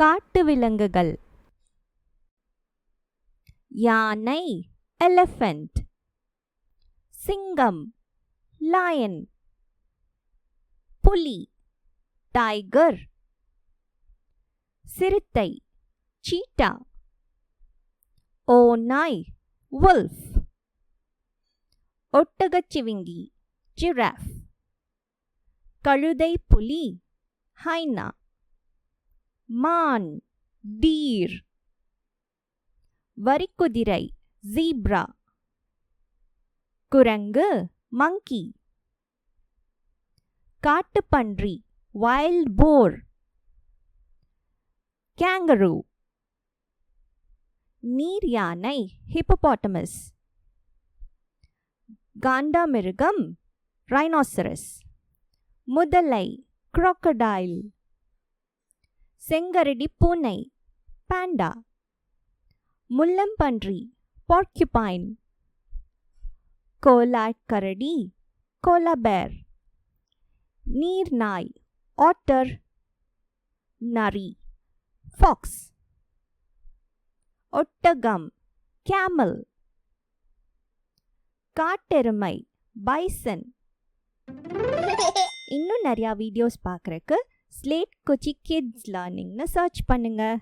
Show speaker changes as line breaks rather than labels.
காட்டு விலங்குகள். யானை எலிஃபண்ட் சிங்கம் லாயன் புலி டைகர் சிறுத்தை சீட்டா ஓநாய் வுல்ஃப் ஒட்டகச்சிவிங்கி ஜிராஃப் கழுதை புலி ஹைனா மான் டீர். வரிக்குதிரை ஜீப்ரா. குரங்கு மங்கி. காட்டுப்பன்றி வைல்ட் போர். கேங்கரூ. நீர் யானை ஹிப்போபாட்டமஸ். காண்டாமிருகம் ரைனோசரஸ். முதலை crocodile செங்கரடி பூனை. பாண்டா. முள்ளம்பன்றி porcupine. கோலாட்கரடி கோலாபேர். நீர்நாய் ஆட்டர் நரி ஃபாக்ஸ் ஒட்டகம் கேமல் காட்டெருமை பைசன் இன்னும் நிறையா வீடியோஸ் பார்க்குறக்கு ஸ்லேட் கொச்சி கிட்ஸ் லேர்னிங்னு சர்ச் பண்ணுங்கள்